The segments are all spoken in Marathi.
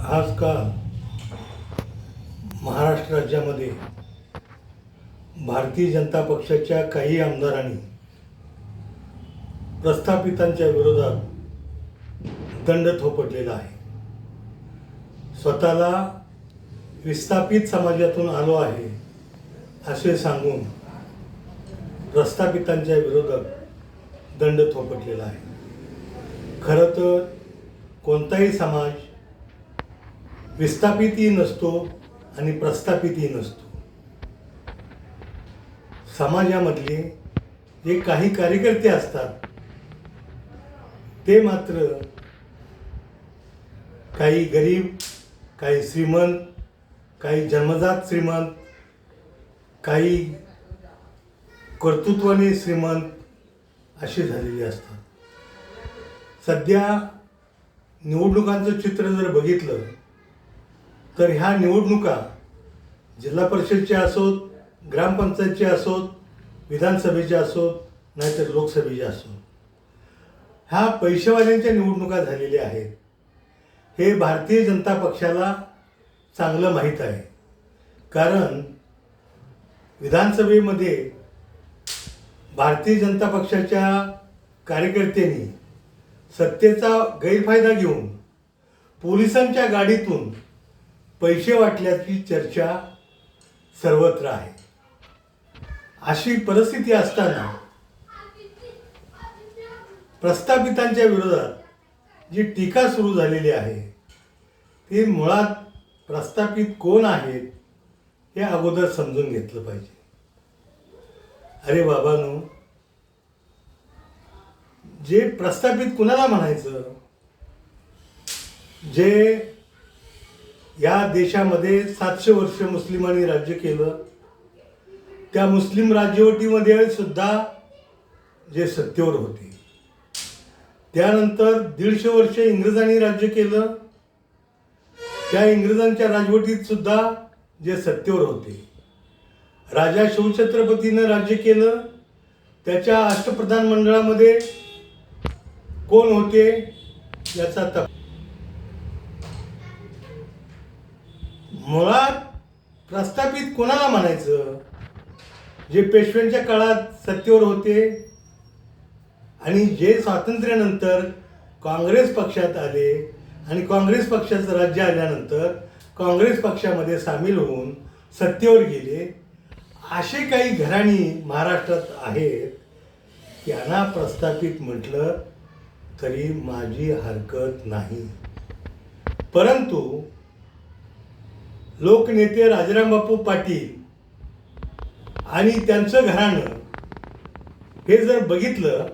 आजकाल महाराष्ट्र राज्यामध्ये भारतीय जनता पक्षाच्या काही आमदारांनी प्रस्थापितांच्या विरोधात दंड थोपटलेला आहे. स्वतःला विस्थापित समाजातून आलो आहे असे सांगून प्रस्थापितांच्या विरोधात दंड थोपटलेला आहे. खरं तर कोणताही समाज विस्थापितही नसतो आणि प्रस्थापितही नसतो. समाजामधले जे काही कार्यकर्ते असतात ते मात्र काही गरीब काही श्रीमंत काही जन्मजात श्रीमंत काही कर्तृत्वाने श्रीमंत असे झालेले असतात. सध्या निवडणुकांचं चित्र जर बघितलं तर ह्या निवडणुका जिल्हा परिषदच्या असोत ग्रामपंचायतच्या असोत विधानसभेच्या असोत नाहीतर लोकसभेच्या असोत. ह्या पैसेवाल्यांच्या निवडणुका झालेल्या आहेत. हे भारतीय जनता पक्षाला चांगलं माहीत आहे. कारण विधानसभेमध्ये भारतीय जनता पक्षाच्या कार्यकर्त्यांनी सत्तेचा गैरफायदा घेऊन पोलिसांच्या गाडीतून पैसे वाटल्याची चर्चा सर्वत्र आहे. अशी परिस्थिती असताना प्रस्थापितांच्या विरोधात जी टीका सुरू झालेली आहे ती मुळात प्रस्थापित कोण आहेत हे अगोदर समजून घेतलं पाहिजे. अरे बाबांनो जे प्रस्थापित कुणाला म्हणायचं? जे या देशामध्ये सातशे वर्ष मुस्लिमांनी राज्य केलं. त्या मुस्लिम राज्यवटीमध्ये सुद्धा जे सत्तेवर होते. त्यानंतर दीडशे वर्ष इंग्रजांनी राज्य केलं. त्या इंग्रजांच्या राजवटीत सुद्धा जे सत्तेवर होते. राजा शिवछत्रपतीनं राज्य केलं. त्याच्या अष्टप्रधान मंडळामध्ये कोण होते याचा तप मुळात प्रस्थापित कोणाला म्हणायचं? जे पेशव्यांच्या काळात सत्तेवर होते आणि जे स्वातंत्र्यानंतर काँग्रेस पक्षात आले आणि काँग्रेस पक्षाचं राज्य आल्यानंतर काँग्रेस पक्षामध्ये सामील होऊन सत्तेवर गेले असे काही घराणी महाराष्ट्रात आहेत यांना प्रस्थापित म्हटलं तरी माझी हरकत नाही. परंतु लोकनेते राजाराम बापू पाटील आणि त्यांचं घराणं. हे जर बघितलं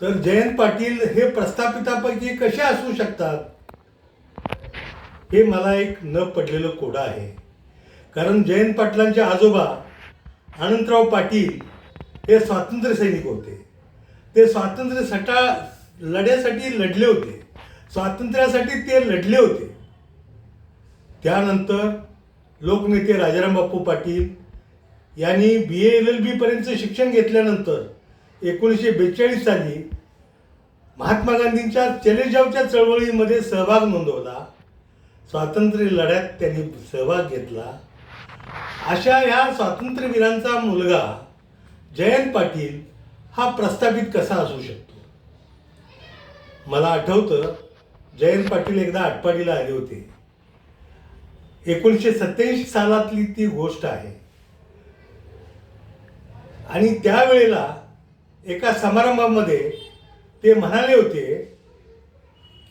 तर जयंत पाटील हे प्रस्थापितापैकी कसे असू शकतात? हे मला एक न पडलेलं कोडं आहे. कारण जयंत पाटलांचे आजोबा अनंतराव पाटील हे स्वातंत्र्य सैनिक होते. ते स्वातंत्र्य सटा लढ्यासाठी लढले होते. स्वातंत्र्यासाठी ते लढले होते. त्यानंतर लोकनेते राजाराम बापू पाटील यांनी बी ए एल एल बीपर्यंतचं शिक्षण घेतल्यानंतर एकोणीसशे बेचाळीस साली महात्मा गांधींच्या चलेजावच्या चळवळीमध्ये सहभाग नोंदवला. स्वातंत्र्य लढ्यात त्यांनी सहभाग घेतला. अशा ह्या स्वातंत्र्यवीरांचा मुलगा जयंत पाटील हा प्रस्थापित कसा असू शकतो? मला आठवतं जयंत पाटील एकदा आटपाडीला आले होते. एकोणीसशे सत्याऐंशी सालातली ती गोष्ट आहे. आणि त्यावेळेला एका समारंभामध्ये ते म्हणाले होते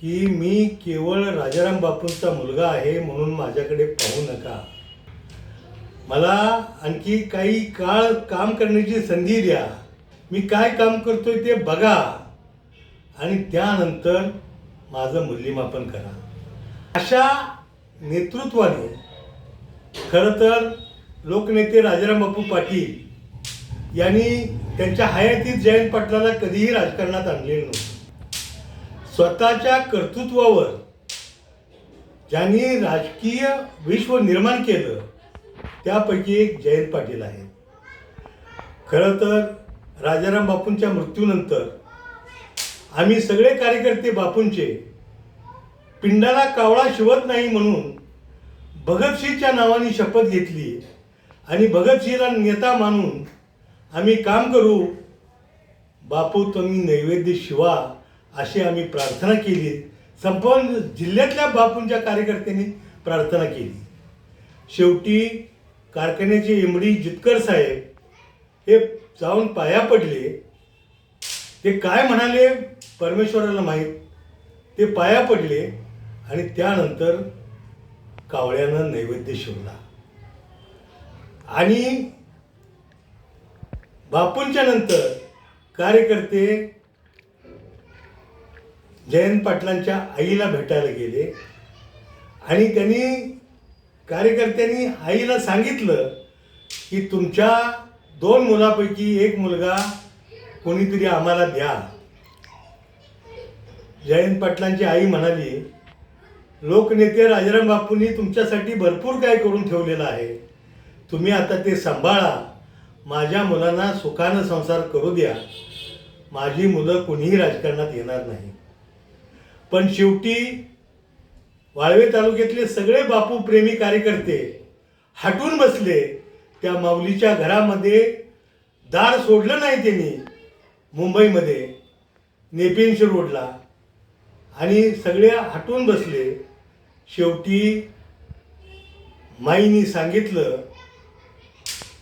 की मी केवळ राजाराम बापूंचा मुलगा आहे म्हणून माझ्याकडे पाहू नका. मला आणखी काही काळ काम करण्याची संधी द्या. मी काय काम करतोय ते बघा आणि त्यानंतर माझं मूल्यमापन करा. अशा नेतृत्वाने खरं तर लोकनेते राजाराम बापू पाटील यांनी त्यांच्या हयातीत जयंत पाटलाला कधीही राजकारणात आणलेलं नव्हतं. स्वतःच्या कर्तृत्वावर ज्यांनी राजकीय विश्व निर्माण केलं त्यापैकी एक जयंत पाटील आहे खरं तर राजाराम बापूंच्या मृत्यूनंतर आम्ही सगळे कार्यकर्ते बापूंचे पिंडाला कावळा शिवत नाही म्हणून भगतसिंगच्या नावाने शपथ घेतली. आणि भगतसिंगला नेता मानून आम्ही काम करू. बापू तुम्ही नैवेद्य शिवा अशी आम्ही प्रार्थना केली. संपूर्ण जिल्ह्यातल्या बापूंच्या कार्यकर्त्यांनी प्रार्थना केली. शेवटी कारखान्याचे एमडी जितकर साहेब हे जाऊन पाया पडले. ते काय म्हणाले परमेश्वराला माहीत? ते पाया पडले. आणि त्यानंतर कावळ्यानं नैवेद्य शिवला. आणि बापूंच्या नंतर कार्यकर्ते जयंत पाटलांच्या आईला भेटायला गेले. आणि त्यांनी कार्यकर्त्यांनी आईला सांगितलं की तुमच्या दोन मुलापैकी एक मुलगा कोणीतरी आम्हाला द्या. जयंत पाटलांची आई म्हणाली लोकनेते राजाराम बापूंनी तुमच्यासाठी भरपूर काय करून ठेवलेलं आहे. तुम्ही आता ते सांभाळा. माझ्या मुलांना सुखानं संसार करू द्या. माझी मुलं कुणीही राजकारणात येणार नाही. पण शेवटी वाळवे तालुक्यातले सगळे बापू प्रेमी कार्यकर्ते हटून बसले. त्या माऊलीच्या घरामध्ये दार सोडलं नाही त्यांनी मुंबईमध्ये. नेपिनशी रोडला. आणि सगळे हटून बसले. शेवटी माईनी सांगितलं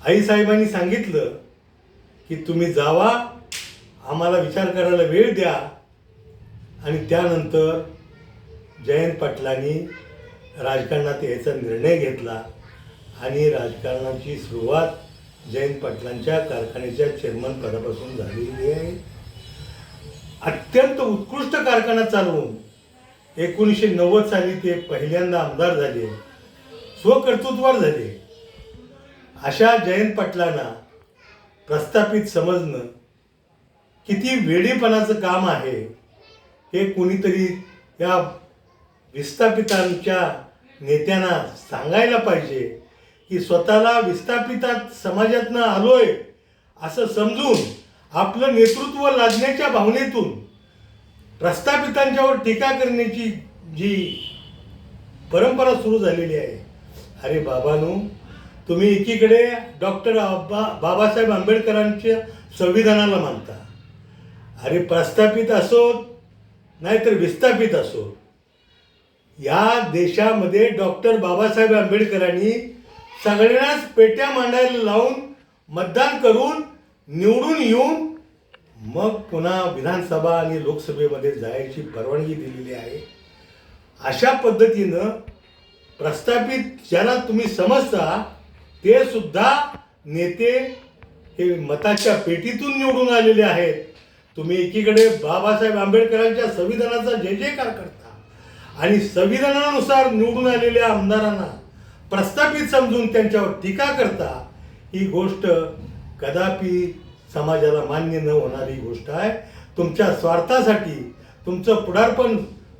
आईसाहेबांनी सांगितलं की तुम्ही जावा आम्हाला विचार करायला वेळ द्या. आणि त्यानंतर जयंत पाटलांनी राजकारणात यायचा निर्णय घेतला. आणि राजकारणाची सुरुवात जयंत पाटलांच्या कारखान्याच्या चेअरमन पदापासून झालेली आहे. अत्यंत उत्कृष्ट कारखाना चालवून एकोणीसशे नव्वद साली ते पहिल्यांदा आमदार झाले. स्वकर्तृत्वावर झाले. अशा जयंत पाटलांना प्रस्थापित समजणं किती वेडेपणाचं काम आहे हे कोणीतरी या विस्थापितांच्या नेत्यांना सांगायला पाहिजे की स्वतःला विस्थापितात समाजातनं आलोय असं समजून आपलं नेतृत्व लादण्याच्या भावनेतून प्रस्थापितांच्यावर टीका करण्याची जी परंपरा सुरू झालेली आहे. अरे बाबानू तुम्ही एकीकडे डॉक्टर आबा बाबासाहेब आंबेडकरांच्या संविधानाला मानता. अरे प्रस्थापित असो नाहीतर विस्थापित असो. या देशामध्ये डॉक्टर बाबासाहेब आंबेडकरांनी सगळ्यांनाच पेट्या मांडायला लावून मतदान करून निवडून येऊन मग पुन्हा विधानसभा आणि लोकसभेमध्ये जायची परवानगी दिलेली आहे. अशा पद्धतीनं प्रस्थापित ज्याला तुम्ही समजता ते सुद्धा नेते हे मताच्या पेटीतून निवडून आलेले आहेत. तुम्ही एकीकडे बाबासाहेब आंबेडकरांच्या संविधानाचा जय जयकार करता आणि संविधानानुसार निवडून आलेल्या आमदारांना प्रस्थापित समजून त्यांच्यावर टीका करता ही गोष्ट कदापि समाजाला मान्य न होणारी गोष्ट आहे. तुमच्या स्वार्थासाठी तुमचं पुढारपण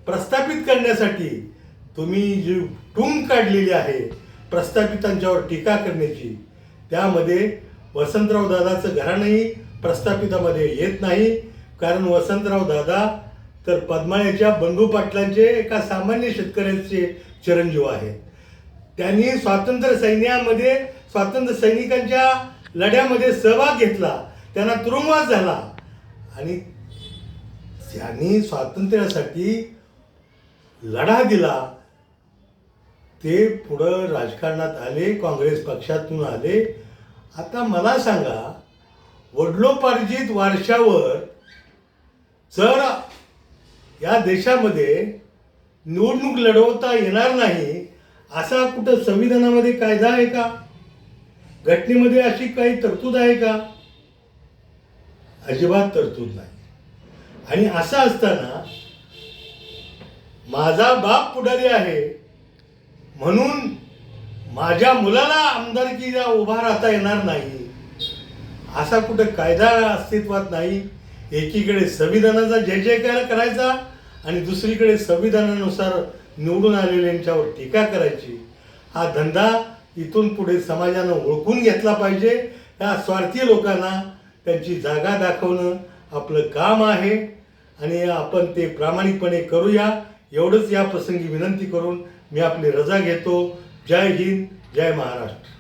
प्रस्थापित करण्यासाठी तुम्ही जी टूम काढलेली आहे प्रस्थापितांच्यावर टीका करण्याची त्यामध्ये वसंतराव दादाचं घराणंही प्रस्थापितामध्ये येत नाही. कारण वसंतराव दादा तर पद्माळ्याच्या बंधू पाटलांचे एका सामान्य शेतकऱ्याचे चिरंजीव आहेत. त्यांनी स्वातंत्र्य सैन्यामध्ये स्वातंत्र्य सैनिकांच्या लढ्यामध्ये सहभाग घेतला. त्यांना तुरुंगवास झाला. आणि त्यांनी स्वातंत्र्यासाठी लढा दिला. ते पुढं राजकारणात आले काँग्रेस पक्षातून आले. आता मला सांगा वडलोपार्जित वारशावर जर या देशामध्ये निवडणूक लढवता येणार नाही असा कुठं संविधानामध्ये कायदा आहे का? घटनेमध्ये अशी काही तरतूद आहे का? अजिबात तरतूद नाही. आणि असं असताना माझा बाप पुढारी आहे म्हणून माझ्या मुलाला आमदारकीला उभा राहता येणार नाही. असा कुठं कायदा अस्तित्वात नाही. एकीकडे संविधानाचा जय जयकार करायचा आणि दुसरीकडे संविधानानुसार निवडून आलेल्यांच्यावर टीका करायची. हा धंदा इथून पुढे समाजानं ओळखून घेतला पाहिजे. या स्वार्थी लोकांना त्यांची जागा दाखवणं आपलं काम आहे. आणि आपण ते प्रामाणिकपणे करूया. एवढंच या प्रसंगी विनंती करून मी आपली रजा घेतो. जय हिंद जय महाराष्ट्र.